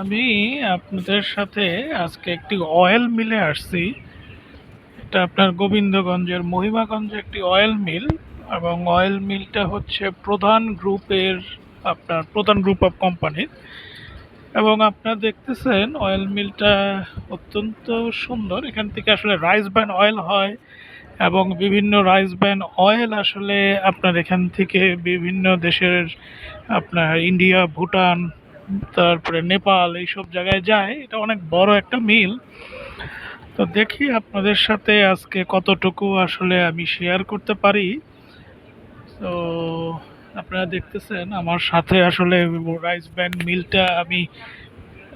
আমি আপনাদের সাথে আজকে একটি অয়েল মিলে আসছি। এটা আপনার গোবিন্দগঞ্জের মহিমাগঞ্জে একটি অয়েল মিল এবং অয়েল মিলটা হচ্ছে প্রধান গ্রুপের আপনার প্রধান গ্রুপ অফ কোম্পানির এবং আপনারা দেখতেছেন অয়েল মিলটা অত্যন্ত সুন্দর। এখান থেকে আসলে রাইস ব্যান অয়েল হয় এবং বিভিন্ন রাইস ব্যান অয়েল আসলে আপনার এখান থেকে বিভিন্ন দেশের আপনার ইন্ডিয়া, ভুটান, তারপরে নেপাল এইসব জায়গায় যায়। এটা অনেক বড় একটা মিল। তো দেখি আপনাদের সাথে আজকে কতটুকু আসলে আমি শেয়ার করতে পারি। তো আপনারা দেখতেছেন, আমার সাথে আসলে রাইস ব্যান্ড মিলটা আমি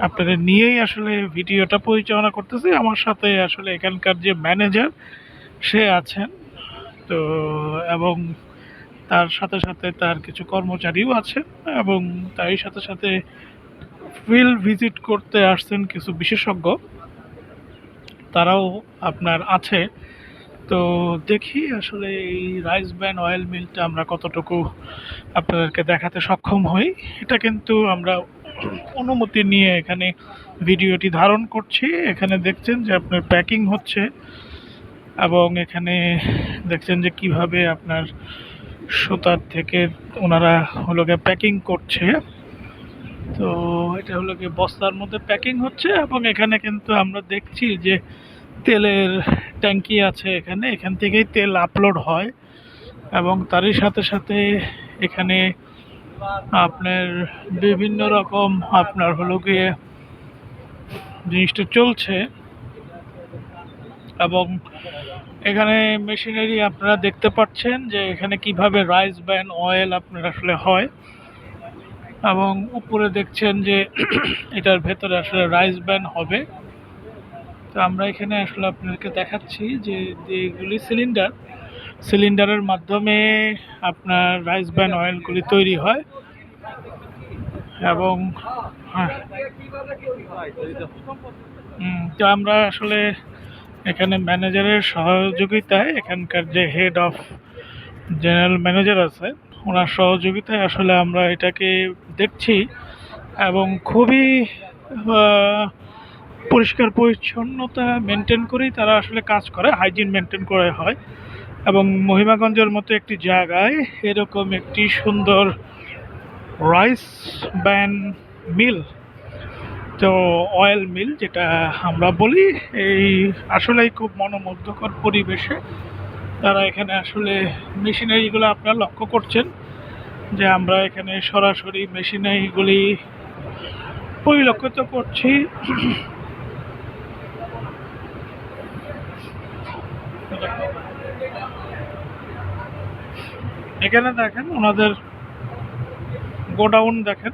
আপনাদের নিয়েই আসলে ভিডিওটা পরিচালনা করতেছি। আমার সাথে আসলে এখানকার যে ম্যানেজার সে আছেন। তো, এবং তার সাথে সাথে তার কিছু কর্মচারীও আছেন, এবং তারই সাথে সাথে ফিল্ড ভিজিট করতে আসছেন কিছু বিশেষজ্ঞ। তারাও আপনার আছে। তো দেখি আসলে এই রাইস ব্যান অয়েল মিলটা আমরা কতটুকু আপনাদেরকে দেখাতে সক্ষম হই। এটা কিন্তু আমরা অনুমতি নিয়ে এখানে ভিডিওটি ধারণ করছি। এখানে দেখছেন যে আপনার প্যাকিং হচ্ছে। এবং এখানে দেখছেন যে কীভাবে আপনার সুতার থেকে ওনারা হলো গিয়ে প্যাকিং করছে। তো এটা হলো গিয়ে বস্তার মধ্যে প্যাকিং হচ্ছে এবং এখানে কিন্তু আমরা দেখছি যে তেলের ট্যাঙ্কি আছে এখানে, এখান থেকেই তেল আপলোড হয় এবং তারই সাথে সাথে এখানে আপনার বিভিন্ন রকম আপনার হলো গিয়ে জিনিসটা চলছে। এবং এখানে মেশিনারি আপনারা দেখতে পাচ্ছেন যে এখানে কীভাবে রাইস ব্যান অয়েল আপনার আসলে হয়। এবং উপরে দেখছেন যে এটার ভেতরে আসলে রাইস ব্যান হবে। তো আমরা এখানে আসলে আপনাদেরকে দেখাচ্ছি যে যেগুলি সিলিন্ডার সিলিন্ডারের মাধ্যমে আপনার রাইস ব্যান অয়েলগুলি তৈরি হয়। এবং হ্যাঁ। তো আমরা আসলে এখানে ম্যানেজারের সহযোগিতায় এখানকার যে হেড অফ জেনারেল ম্যানেজার আছে, ওনার সহযোগিতায় আসলে আমরা এটাকে দেখছি এবং খুবই পরিষ্কার পরিচ্ছন্নতা মেনটেন করেই তারা আসলে কাজ করে হাইজিন মেনটেন করে হয়। এবং মহিমাগঞ্জের মতো একটি জায়গায় এরকম একটি সুন্দর রাইস ব্যান মিল তো অয়েল মিল যেটা আমরা বলি, এই আসলেই খুব মনোমুগ্ধকর পরিবেশে তারা এখানে আসলে মেশিনারিগুলো আপনারা লক্ষ্য করছেন যে আমরা এখানে সরাসরি মেশিনারিগুলি পরিলক্ষিত করছি। এখানে দেখেন ওনাদের গোডাউন দেখেন।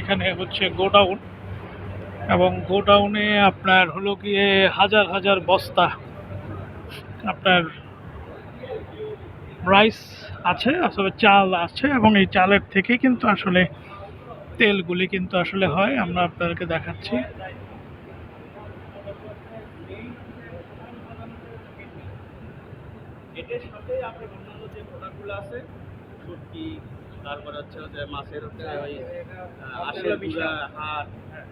এখানে হচ্ছে গোডাউন। এবং গোডাউনে আপনার হলো গিয়ে হাজার হাজার বস্তা আপনার রাইস আছে আসলে চাল আছে এবং এই চালের থেকে কিন্তু আসলে তেলগুলি কিন্তু আসলে হয় আমরা আপনাদেরকে দেখাচ্ছি। এটার সাথে আপনার অন্যান্য যে প্রোডাক্টগুলো আছে শুটকি তারপর হচ্ছে যে মাছের হচ্ছে ওই আঁশের গুঁড়া হাড়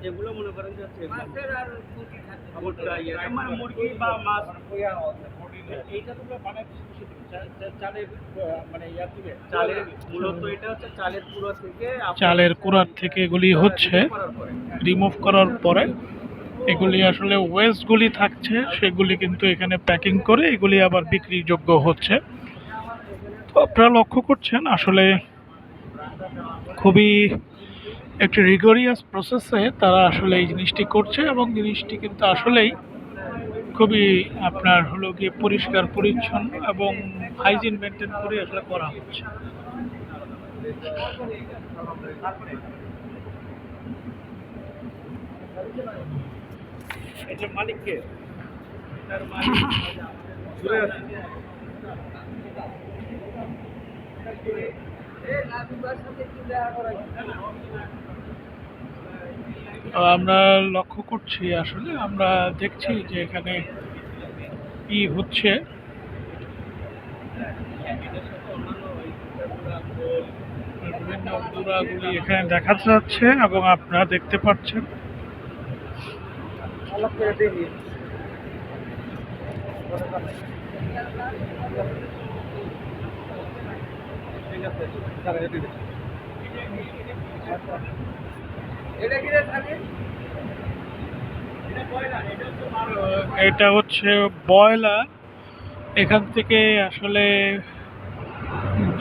এগুলো মনে করেন যে হচ্ছে ভুট্টা ইয়ে মানে মুরগি বা মাছ। এইটা তোমরা চালের মানে থেকে চালের মূলত এটা হচ্ছে চালের পুরো থেকে আপনার চালের কুড়ার থেকে এগুলি হচ্ছে রিমুভ করার পরে। এগুলি আসলে ওয়েস্টগুলি থাকছে সেগুলি কিন্তু এখানে প্যাকিং করে এগুলি আবার বিক্রিযোগ্য হচ্ছে। তো আপনারা লক্ষ্য করছেন আসলে খুবই একটি রিগোরিয়াস প্রসেসে তারা আসলে এই জিনিসটি করছে এবং জিনিসটি কিন্তু আসলেই খুবই আপনার হলো গিয়ে পরিষ্কার পরিচ্ছন্ন এবং হাইজিন মেনটেন করে আসলে করা হচ্ছে। এই যে মালিককে তার মালিক। ঘুরে আছে তো আমরা লক্ষ্য করছি আসলে, আমরা দেখছি যে এখানে কি হচ্ছে। এখানে দেখা যাচ্ছে এবং আপনারা দেখতে পাচ্ছেন। এটা হচ্ছে বয়লার এখান থেকে আসলে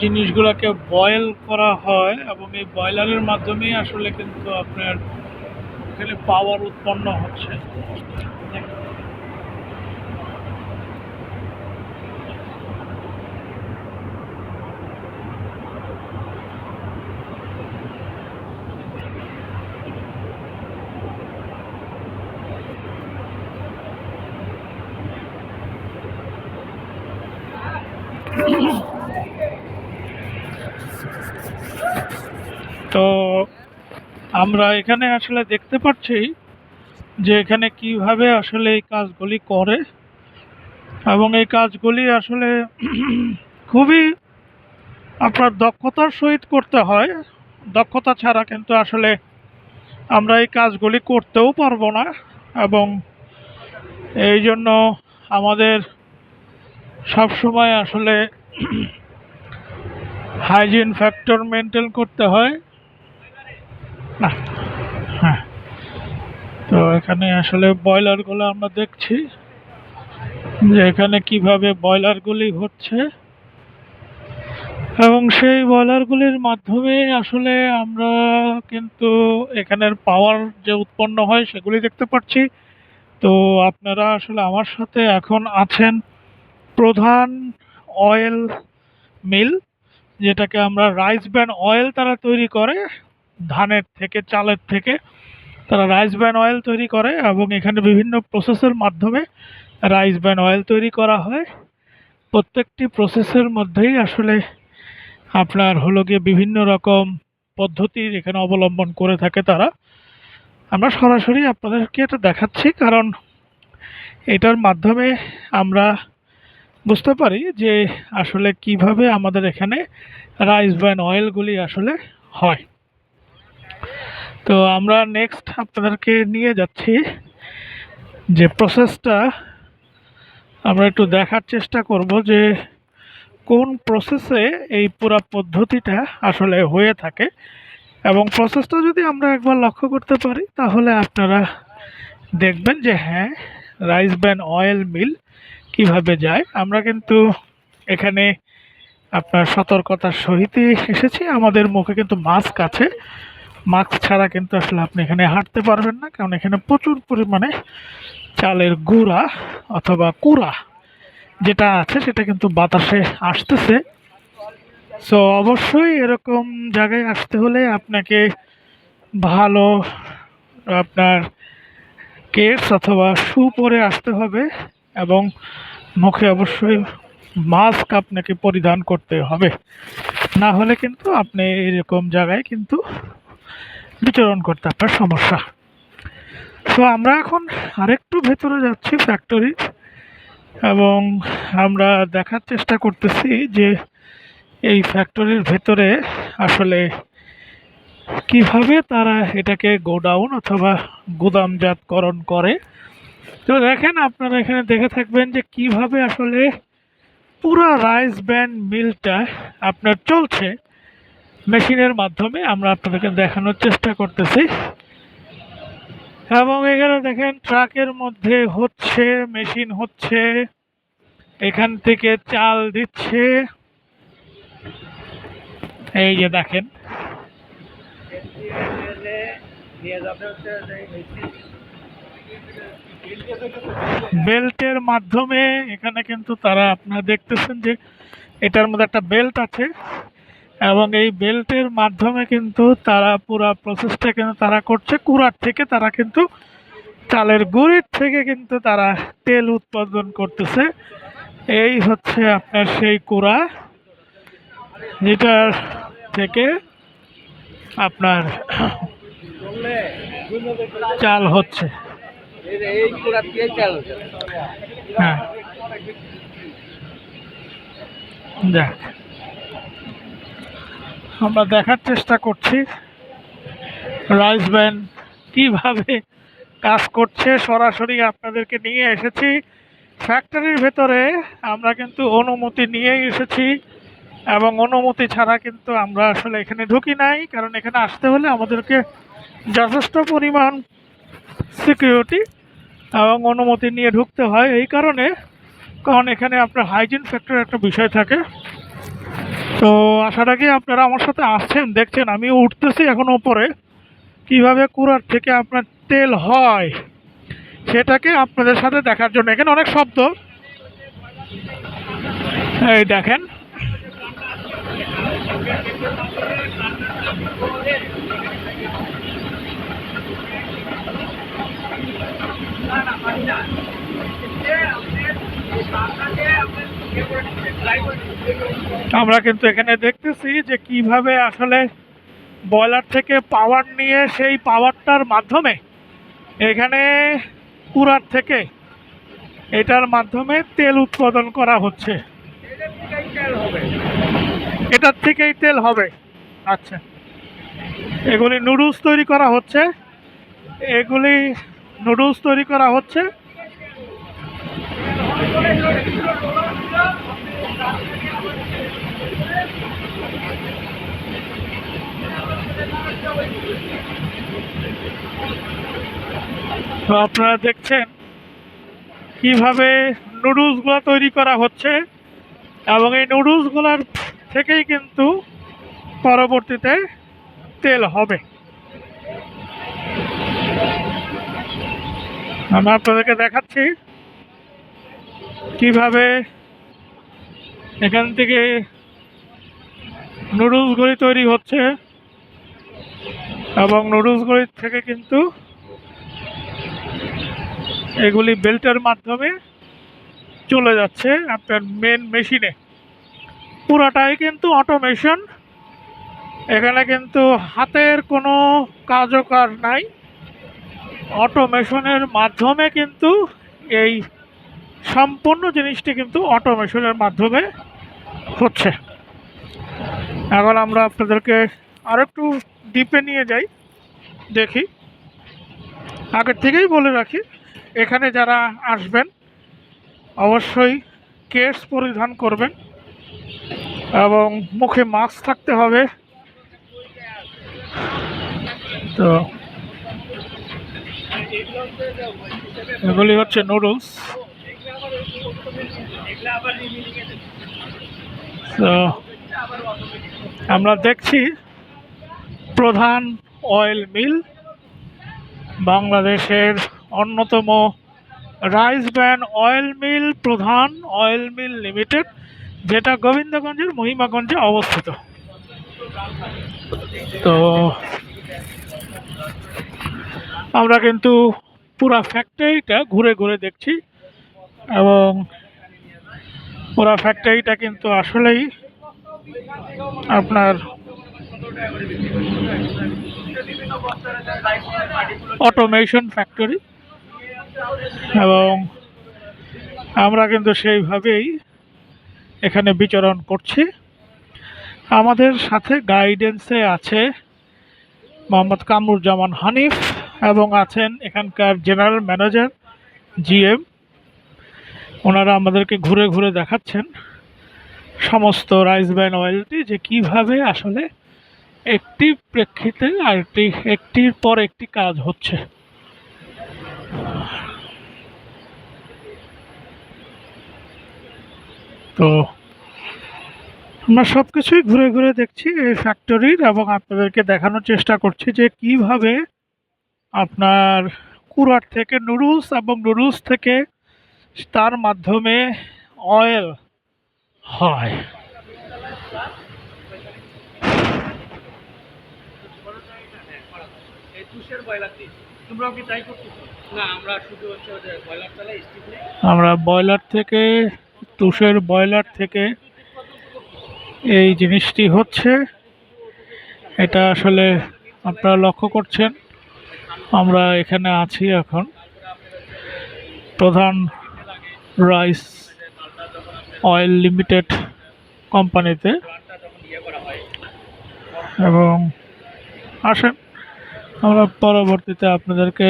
জিনিসগুলোকে বয়েল করা হয় এবং এই বয়লারের মাধ্যমেই আসলে কিন্তু আপনার এখানে পাওয়ার উৎপন্ন হচ্ছে। তো আমরা এখানে আসলে দেখতে পাচ্ছি যে এখানে কীভাবে আসলে এই কাজগুলি করে। এবং এই কাজগুলি আসলে খুবই আপনার দক্ষতার সহিত করতে হয়। দক্ষতা ছাড়া কিন্তু আসলে আমরা এই কাজগুলি করতেও পারব না। এবং এই জন্য আমাদের সবসময় আসলে হাইজিন ফ্যাক্টর মেনটেন করতে হয়। না হ্যাঁ। তো এখানে আসলে বয়লারগুলো আমরা দেখছি যে এখানে কীভাবে বয়লারগুলি হচ্ছে। এবং সেই বয়লারগুলির মাধ্যমে আসলে আমরা কিন্তু এখানের পাওয়ার যে উৎপন্ন হয় সেগুলি দেখতে পাচ্ছি। তো আপনারা আসলে আমার সাথে এখন আছেন প্রধান অয়েল মিল যেটাকে আমরা রাইস ব্যান অয়েল তারা তৈরি করে। ধানের থেকে, চালের থেকে তারা রাইস ব্যান অয়েল তৈরি করে এবং এখানে বিভিন্ন প্রসেসের মাধ্যমে রাইস ব্যান অয়েল তৈরি করা হয়। প্রত্যেকটি প্রসেসের মধ্যেই আসলে আপনার হলো গিয়ে বিভিন্ন রকম পদ্ধতির এখানে অবলম্বন করে থাকে তারা। আমরা সরাসরি আপনাদেরকে এটা দেখাচ্ছি কারণ এটার মাধ্যমে আমরা বুঝতে পারি যে আসলে কীভাবে আমাদের এখানে রাইস ব্র্যান অয়েলগুলি আসলে হয়। তো আমরা নেক্সট আপনাদেরকে নিয়ে যাচ্ছি। যে প্রসেসটা আমরা একটু দেখার চেষ্টা করব যে কোন প্রসেসে এই পুরা পদ্ধতিটা আসলে হয়ে থাকে। এবং প্রসেসটা যদি আমরা একবার লক্ষ্য করতে পারি, তাহলে আপনারা দেখবেন যে হ্যাঁ রাইস ব্যান অয়েল মিল কীভাবে যায়। আমরা কিন্তু এখানে আপনার সতর্কতার সহিতই এসেছি। আমাদের মুখে কিন্তু মাস্ক আছে। মাস্ক ছাড়া কিন্তু আসলে আপনি এখানে হাঁটতে পারবেন না, কারণ এখানে প্রচুর পরিমাণে চালের গুঁড়া অথবা কুড়া যেটা আছে সেটা কিন্তু বাতাসে আসতেছে। সো অবশ্যই এরকম জায়গায় আসতে হলে আপনাকে ভালো আপনার কেটস অথবা শু পরে আসতে হবে এবং মুখে অবশ্যই মাস্ক আপনাকে পরিধান করতে হবে। না হলে কিন্তু আপনি এরকম জায়গায় কিন্তু বিচরণ করতে আপনার সমস্যা। তো আমরা এখন আরেকটু ভেতরে যাচ্ছি ফ্যাক্টরির এবং আমরা দেখার চেষ্টা করতেছি যে এই ফ্যাক্টরির ভেতরে আসলে কীভাবে তারা এটাকে গোডাউন অথবা গুদামজাতকরণ করে। তো দেখেন আপনারা এখানে দেখে থাকবেন যে কীভাবে আসলে পুরো রাইস ব্যান্ড মিলটা আপনার চলছে। মেশিনের মাধ্যমে আমরা আপনাদেরকে দেখানোর চেষ্টা করতেছি। এবং এখানে দেখেন ট্রাকের মধ্যে হচ্ছে, মেশিন হচ্ছে, এখান থেকে চাল দিচ্ছে। এই যে দেখেন। বেল্টের মাধ্যমে এখানে কিন্তু তারা আপনারা দেখতেছেন যে এটার মধ্যে একটা বেল্ট আছে। এবং এই বেল্টের মাধ্যমে কিন্তু তারা পুরা প্রসেসটা কিন্তু তারা করছে। কুড়ার থেকে তারা কিন্তু চালের গুঁড়ির থেকে কিন্তু তারা তেল উৎপাদন করতেছে। এই হচ্ছে আপনার সেই কুড়া যেটার থেকে আপনার চাল হচ্ছে। হ্যাঁ। যাক। আমরা দেখার চেষ্টা করছি। রাইস ব্যান কীভাবে কাজ করছে, সরাসরি আপনাদেরকে নিয়ে এসেছি। ফ্যাক্টরির ভেতরে আমরা কিন্তু অনুমতি নিয়েই এসেছি এবং অনুমতি ছাড়া কিন্তু আমরা আসলে এখানে ঢুকি নাই, কারণ এখানে আসতে হলে আমাদেরকে যথেষ্ট পরিমাণ সিকিউরিটি এবং অনুমতি নিয়ে ঢুকতে হয়। এই কারণে, কারণ এখানে আপনার হাইজিন ফ্যাক্টর একটা বিষয় থাকে। তো আসার আগে আপনারা আমার সাথে আসছেন, দেখছেন? আমি উঠতেছি এখন ওপরে। কীভাবে কুড়ার থেকে আপনার তেল হয়, সেটাকে আপনাদের সাথে দেখার জন্য। এখানে অনেক শব্দ। এই দেখেন। আমরা কিন্তু এখানে দেখতেছি যে কীভাবে আসলে বয়লার থেকে পাওয়ার নিয়ে সেই পাওয়ারটার মাধ্যমে, এখানে কুড়ার থেকে এটার মাধ্যমে তেল উৎপাদন করা হচ্ছে। এটার থেকেই তেল হবে। আচ্ছা। এগুলি নুডলস তৈরি করা হচ্ছে। এগুলি নুডলস তৈরি করা হচ্ছে। তো আপনারা দেখছেন কীভাবে নুডলসগুলো তৈরি করা হচ্ছে এবং এই নুডলসগুলোর থেকেই কিন্তু পরবর্তীতে তেল হবে। আমরা আপনাদেরকে দেখাচ্ছি কীভাবে এখান থেকে নুডলসগুলি তৈরি হচ্ছে। এবং নুডলসগুলি থেকে কিন্তু এগুলি বেল্টের মাধ্যমে চলে যাচ্ছে আপনার মেন মেশিনে পুরাটাই কিন্তু অটোমেশন এখানে কিন্তু হাতের কোনো কাজকার নাই। অটোমেশনের মাধ্যমে কিন্তু এই সম্পূর্ণ জিনিসটি কিন্তু অটোমেশনের মাধ্যমে হচ্ছে। এখন আমরা আপনাদেরকে আরও একটু ডিপে নিয়ে যাই, দেখি। আগের থেকেই বলে রাখি, এখানে যারা আসবেন, অবশ্যই কেস পরিধান করবেন এবং মুখে মাস্ক থাকতে হবে। তো এগুলি হচ্ছে নুডলস তো আমরা দেখছি প্রধান অয়েল মিল বাংলাদেশের অন্যতম রাইস ব্যান অয়েল মিল প্রধান অয়েল মিল লিমিটেড, যেটা গোবিন্দগঞ্জের মহিমাগঞ্জে অবস্থিত। তো আমরা কিন্তু পুরা ফ্যাক্টরিটা ঘুরে ঘুরে দেখছি এবং পুরা ফ্যাক্টরিটা কিন্তু আসলেই আপনার অটোমেশন ফ্যাক্টরি এবং আমরা কিন্তু সেইভাবেই এখানে বিচরণ করছি। আমাদের সাথে গাইডেন্সে আছে মোহাম্মদ কামরুজ্জামান হানিফ এবং আছেন এখানকার জেনারেল ম্যানেজার জিএম ওনারা আমাদেরকে ঘুরে ঘুরে দেখাচ্ছেন সমস্ত রাইস ব্যান অয়েলটি যে কীভাবে আসলে একটি প্রেক্ষিতে আরেকটি একটির পর একটি কাজ হচ্ছে। তো আমরা সব কিছুই ঘুরে ঘুরে দেখছি এই ফ্যাক্টরির এবং আপনাদেরকে দেখানোর চেষ্টা করছি যে কীভাবে আপনার কুড়ার থেকে নুডলস এবং নুডলস থেকে তার মাধ্যমে অয়েল হয়। বয়লারটি তোমরাও কি তাই করতেছো? না আমরা শুধু হচ্ছে যে বয়লার চালাই স্টিক নেই আমরা ব্রয়লার থেকে তুষের ব্রয়লার থেকে এই জিনিসটি হচ্ছে এটা আসলে আপনারা লক্ষ্য করছেন আমরা এখানে আছি এখন। প্রধান রাইস অয়েল লিমিটেড কোম্পানিতে। এবং আসেন। আমরা পরবর্তীতে আপনাদেরকে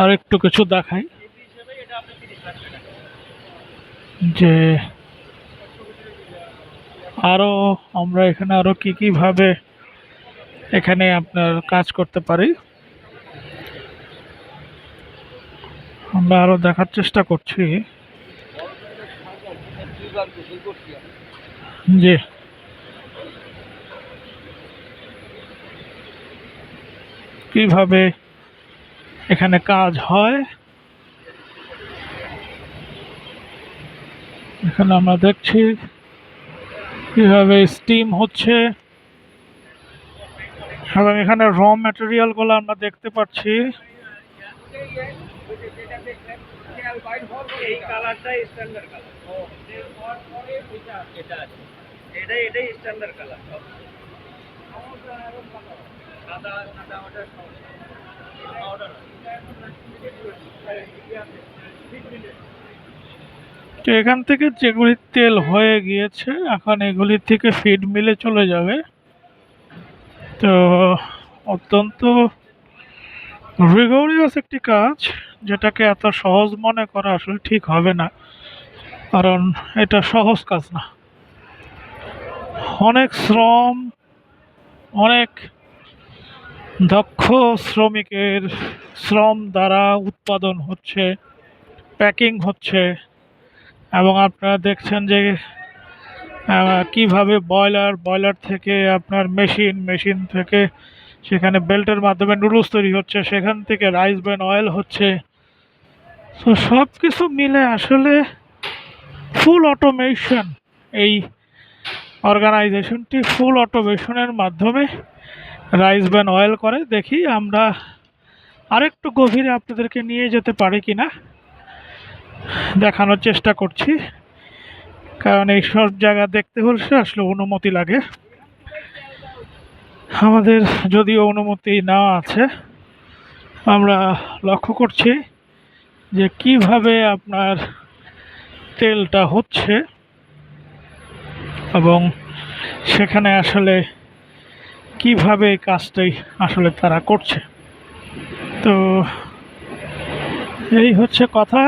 আর একটু কিছু দেখাই। যে আরও আমরা এখানে আরও কি কি ভাবে এখানে আপনার কাজ করতে পারি, আমরা আরও দেখার চেষ্টা করছি। যে কীভাবে এখানে কাজ হয়। এখানে আমরা দেখছি কীভাবে স্টিম হচ্ছে। এবং এখানে র ম্যাটেরিয়ালগুলো আমরা দেখতে পাচ্ছি। এটাই এটাই স্ট্যান্ডার্ড কালার তো এখান থেকে যেগুলি তেল হয়ে গিয়েছে, এখন এগুলি থেকে ফিড মিলে চলে যাবে। তো অত্যন্ত রিগোরিয়াস একটি কাজ, যেটাকে এত সহজ মনে করা আসলে ঠিক হবে না, কারণ এটা সহজ কাজ না। অনেক শ্রম, অনেক দক্ষ শ্রমিকের শ্রম দ্বারা উৎপাদন হচ্ছে, প্যাকিং হচ্ছে এবং আপনারা দেখছেন যে কীভাবে বয়লার বয়লার থেকে আপনার মেশিন মেশিন থেকে সেখানে বেল্টের মাধ্যমে নুডলস তৈরি হচ্ছে, সেখান থেকে রাইস ব্যান অয়েল হচ্ছে। তো সব কিছু মিলে আসলে ফুল অটোমেশন এই অর্গানাইজেশনটি ফুল অটোমেশনের মাধ্যমে রাইস ব্যান অয়েল করে, দেখি আমরা আরেকটু গভীরে আপনাদেরকে নিয়ে যেতে পারি কি না দেখানোর চেষ্টা করছি, কারণ এই সব জায়গা দেখতে হলে আসলে অনুমতি লাগে। আমাদের যদিও অনুমতি না আছে, আমরা লক্ষ্য করছি যে কীভাবে আপনার তেলটা হচ্ছে এবং সেখানে আসলে কীভাবে এই কাজটাই আসলে তারা করছে? তো এই হচ্ছে কথা।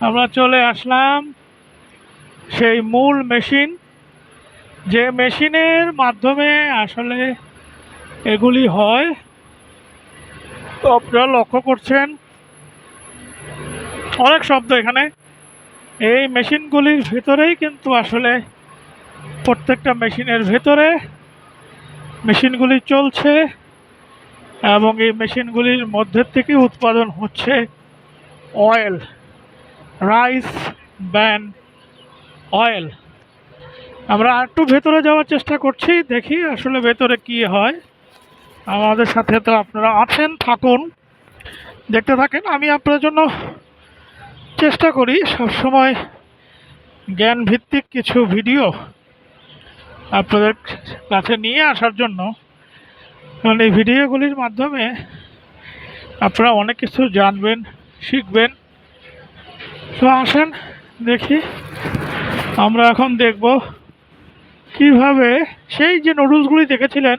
আমরা চলে আসলাম সেই মূল মেশিন। যে মেশিনের মাধ্যমে আসলে এগুলি হয়। আপনারা লক্ষ্য করছেন, অনেক শব্দ এখানে। এই মেশিনগুলির ভেতরেই কিন্তু আসলে প্রত্যেকটা মেশিনের ভেতরে মেশিনগুলি চলছে এবং এই মেশিনগুলির মধ্যে থেকে উৎপাদন হচ্ছে অয়েল, রাইস ব্যান অয়েল। আমরা একটু ভেতরে যাওয়ার চেষ্টা করছি, দেখি আসলে ভেতরে কি হয়। আমাদের সাথে তো আপনারা আছেন, থাকুন, দেখতে থাকেন। আমি আপনার জন্য চেষ্টা করি, সবসময় জ্ঞান ভিত্তিক কিছু ভিডিও আপনাদের কাছে নিয়ে আসার জন্য। কারণ এই ভিডিওগুলির মাধ্যমে আপনারা অনেক কিছু জানবেন, শিখবেন। তো আসেন, দেখি আমরা এখন দেখব কীভাবে সেই যে নুডলসগুলি দেখেছিলেন,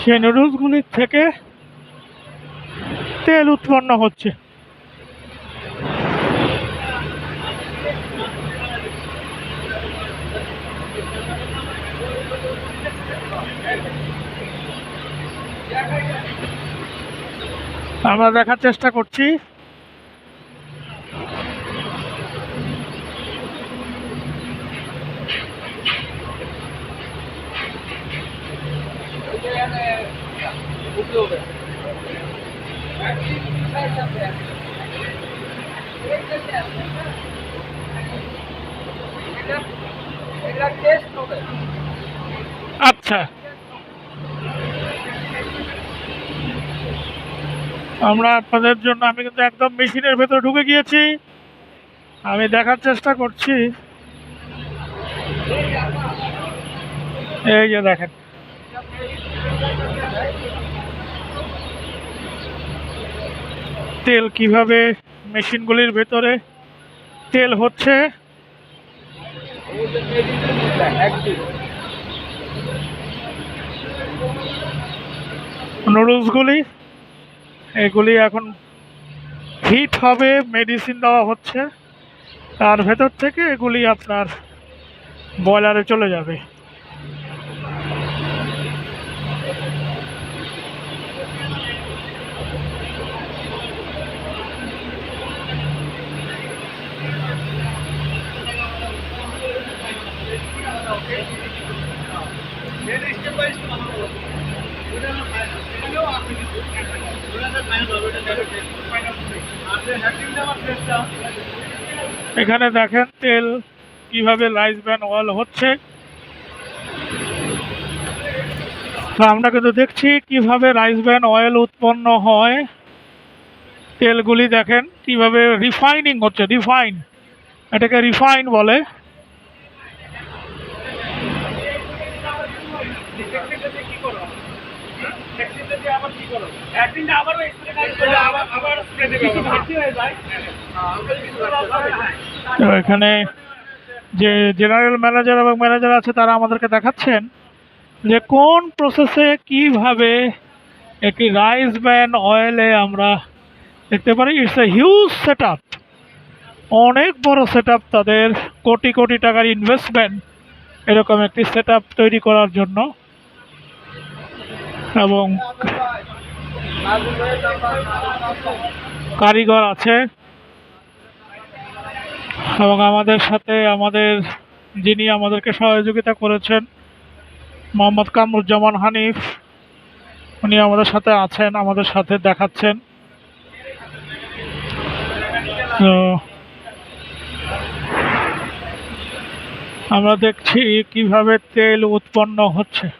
সেই নুডলসগুলির থেকে তেল উৎপন্ন হচ্ছে। আমরা দেখার চেষ্টা করছি। আচ্ছা। আমরা আপনাদের জন্য, আমি কিন্তু একদম মেশিনের ভেতরে ঢুকে গিয়েছি। আমি দেখার চেষ্টা করছি। এই যে দেখেন। তেল কীভাবে মেশিনগুলির ভেতরে তেল হচ্ছে? নুডলসগুলি এগুলি এখন হিট হবে মেডিসিন দেওয়া হচ্ছে। তার ভেতর থেকে এগুলি আপনার বয়লারে চলে যাবে। এখানে দেখেন তেল কীভাবে লাইস ব্যান ওয়াল হচ্ছে। তো আমরা কিন্তু দেখছি কীভাবে রাইস ব্যান অয়েল উৎপন্ন হয়। তেলগুলি দেখেন কীভাবে রিফাইনিং হচ্ছে রিফাইন এটাকে রিফাইন বলে। এখানে যে জেনারেল ম্যানেজার এবং ম্যানেজার আছে, তারা আমাদেরকে দেখাচ্ছেন যে কোন প্রসেসে কীভাবে একটি রাইস ব্যান অয়েলে আমরা দেখতে পারি। ইটস এ হিউজ সেট অনেক বড় সেট তাদের। কোটি কোটি টাকার ইনভেস্টমেন্ট এরকম একটি সেট তৈরি করার জন্য। এবং কারিগর আছে এবং আমাদের সাথে আমাদের যিনি আমাদেরকে সহযোগিতা করেছেন, মোহাম্মদ কামরুজ্জামান হানিফ, উনি আমাদের সাথে আছেন, আমাদের সাথে দেখাচ্ছেন। তো আমরা দেখছি কীভাবে তেল উৎপন্ন হচ্ছে।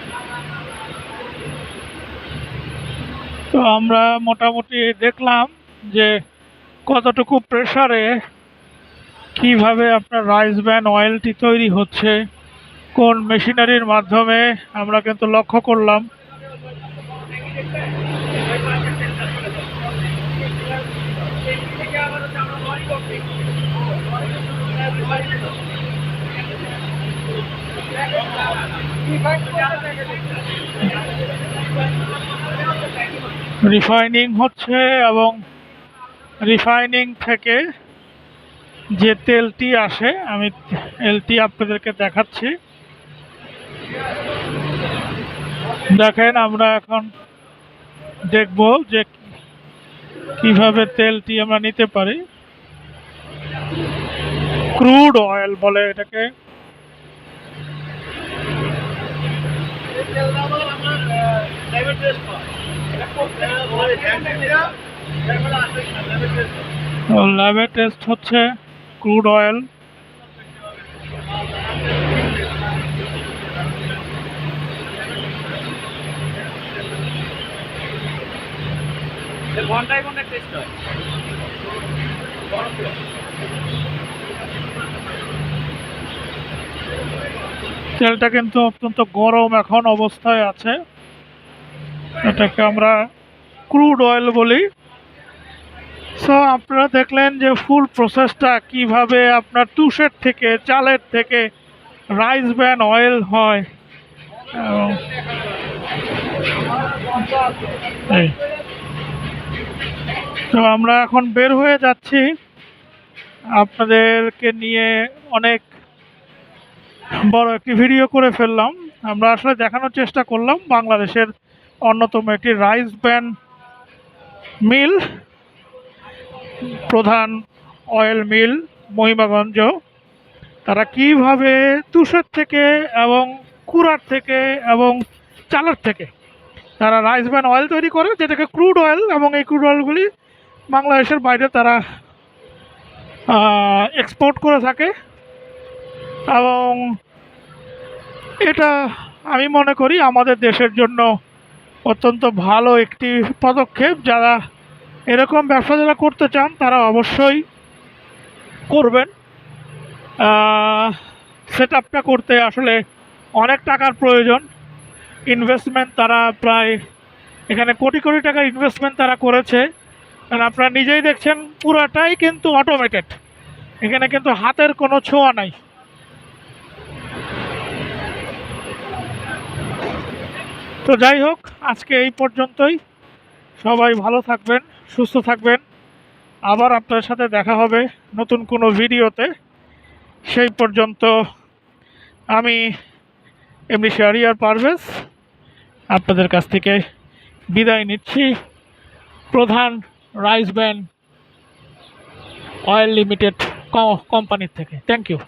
তো আমরা মোটামুটি দেখলাম যে কতটুকু প্রেসারে কীভাবে আপনার রাইস ব্যান অয়েলটি তৈরি হচ্ছে, কোন মেশিনারির মাধ্যমে আমরা কিন্তু লক্ষ্য করলাম। রিফাইনিং হচ্ছে এবং রিফাইনিং থেকে যে তেলটি আসে, আমি তেলটি আপনাদেরকে দেখাচ্ছি। দেখেন আমরা এখন দেখব যে কীভাবে তেলটি আমরা নিতে পারি। ক্রুড অয়েল বলে এটাকে। ল্যাবে টেস্ট হচ্ছে ক্রুড অয়েল ঘন্টায় ঘন্টায় টেস্ট হয়। তেলটা কিন্তু অত্যন্ত গরম এখন অবস্থায় আছে। এটাকে আমরা ক্রুড অয়েল বলি। সো আপনারা দেখলেন যে ফুল প্রসেসটা কীভাবে আপনার তুষের থেকে, চালের থেকে রাইস ব্যান অয়েল হয়। তো আমরা এখন বের হয়ে যাচ্ছি। আপনাদেরকে নিয়ে অনেক বড় একটি ভিডিও করে ফেললাম। আমরা আসলে দেখানোর চেষ্টা করলাম বাংলাদেশের অন্যতম একটি রাইস ব্যান মিল, প্রধান অয়েল মিল মহিমাগঞ্জ তারা কীভাবে তুষের থেকে এবং কুড়ার থেকে এবং চালার থেকে তারা রাইস ব্যান অয়েল তৈরি করে, যেটাকে ক্রুড অয়েল এবং এই ক্রুড অয়েলগুলি বাংলাদেশের বাইরে তারা এক্সপোর্ট করে থাকে। এবং এটা আমি মনে করি আমাদের দেশের জন্য অত্যন্ত ভালো একটি পদক্ষেপ। যারা এরকম ব্যবসা যারা করতে চান, তারা অবশ্যই করবেন। সেট আপটা করতে আসলে অনেক টাকার প্রয়োজন। ইনভেস্টমেন্ট তারা প্রায় এখানে কোটি কোটি টাকার ইনভেস্টমেন্ট তারা করেছে। কারণ আপনারা নিজেই দেখছেন, পুরাটাই কিন্তু অটোমেটেড এখানে কিন্তু হাতের কোনো ছোঁয়া নাই। তো যাই হোক, আজকে এই পর্যন্তই। সবাই ভালো থাকবেন, সুস্থ থাকবেন। আবার আপনার সাথে দেখা হবে নতুন কোনো ভিডিওতে। সেই পর্যন্ত আমি এমনি শাহরিয়ার পারভেজ আপনাদের কাছ থেকে বিদায় নিচ্ছি। প্রধান রাইস ব্যান্ড অয়েল লিমিটেড কোম্পানির থেকে। Thank you